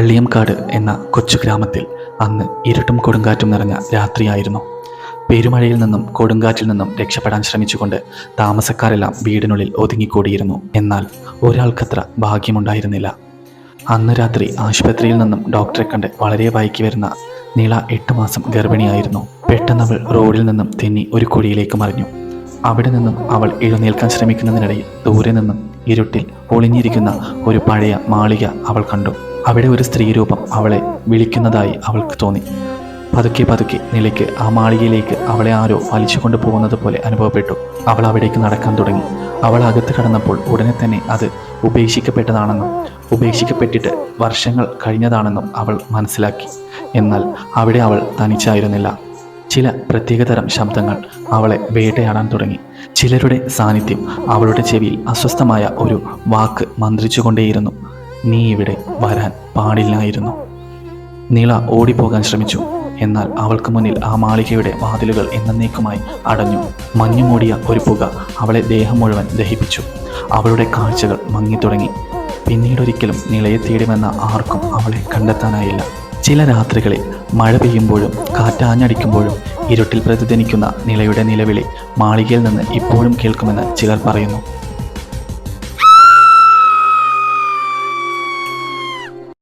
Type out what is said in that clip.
കള്ളിയംകാട് എന്ന കൊച്ചു ഗ്രാമത്തിൽ അന്ന് ഇരുട്ടും കൊടുങ്കാറ്റും നിറഞ്ഞ രാത്രിയായിരുന്നു. പെരുമഴയിൽ നിന്നും കൊടുങ്കാറ്റിൽ നിന്നും രക്ഷപ്പെടാൻ ശ്രമിച്ചുകൊണ്ട് താമസക്കാരെല്ലാം വീടിനുള്ളിൽ ഒതുങ്ങിക്കൂടിയിരുന്നു. എന്നാൽ ഒരാൾക്കത്ര ഭാഗ്യമുണ്ടായിരുന്നില്ല. അന്ന് രാത്രി ആശുപത്രിയിൽ നിന്നും ഡോക്ടറെ കണ്ട് വളരെ വൈകി വരുന്ന നീള എട്ട് മാസം ഗർഭിണിയായിരുന്നു. പെട്ടെന്നവൾ റോഡിൽ നിന്നും തെന്നി ഒരു കുഴിയിലേക്ക് മറിഞ്ഞു. അവിടെ നിന്നും അവൾ എഴുന്നേൽക്കാൻ ശ്രമിക്കുന്നതിനിടയിൽ ദൂരെ നിന്നും ഇരുട്ടിൽ ഒളിഞ്ഞിരിക്കുന്ന ഒരു പഴയ മാളിക അവൾ കണ്ടു. അവിടെ ഒരു സ്ത്രീരൂപം അവളെ വിളിക്കുന്നതായി അവൾക്ക് തോന്നി. പതുക്കെ പതുക്കെ നിലയ്ക്ക് ആ മാളികയിലേക്ക് അവളെ ആരോ വലിച്ചുകൊണ്ട് പോകുന്നത് പോലെ അനുഭവപ്പെട്ടു. അവൾ അവിടേക്ക് നടക്കാൻ തുടങ്ങി. അവൾ അകത്ത് കടന്നപ്പോൾ ഉടനെ തന്നെ അത് ഉപേക്ഷിക്കപ്പെട്ടതാണെന്നും ഉപേക്ഷിക്കപ്പെട്ടിട്ട് വർഷങ്ങൾ കഴിഞ്ഞതാണെന്നും അവൾ മനസ്സിലാക്കി. എന്നാൽ അവിടെ അവൾ തനിച്ചായിരുന്നില്ല. ചില പ്രത്യേകതരം ശബ്ദങ്ങൾ അവളെ വേട്ടയാടാൻ തുടങ്ങി. ചിലരുടെ സാന്നിധ്യം അവളുടെ ചെവിയിൽ അസ്വസ്ഥമായ ഒരു വാക്ക് മന്ത്രിച്ചുകൊണ്ടേയിരുന്നു. നീ ഇവിടെ വരാൻ പാടില്ലായിരുന്നു. നീള ഓടിപ്പോകാൻ ശ്രമിച്ചു. എന്നാൽ അവൾക്ക് മുന്നിൽ ആ മാളികയുടെ വാതിലുകൾ എന്നേക്കുമായി അടഞ്ഞു. മഞ്ഞുമൂടിയ ഒരു പുക അവളെ ദേഹം മുഴുവൻ ദഹിപ്പിച്ചു. അവളുടെ കാഴ്ചകൾ മങ്ങിത്തുടങ്ങി. പിന്നീടൊരിക്കലും നിളയെ തേടുമെന്ന ആർക്കും അവളെ കണ്ടെത്താനായില്ല. ചില രാത്രികളിൽ മഴ പെയ്യുമ്പോഴും കാറ്റാഞ്ഞടിക്കുമ്പോഴും ഇരുട്ടിൽ പ്രതിധ്വനിക്കുന്ന നിലയുടെ നിലവിളി മാളികയിൽ നിന്ന് ഇപ്പോഴും കേൾക്കുമെന്ന് ചിലർ പറയുന്നു.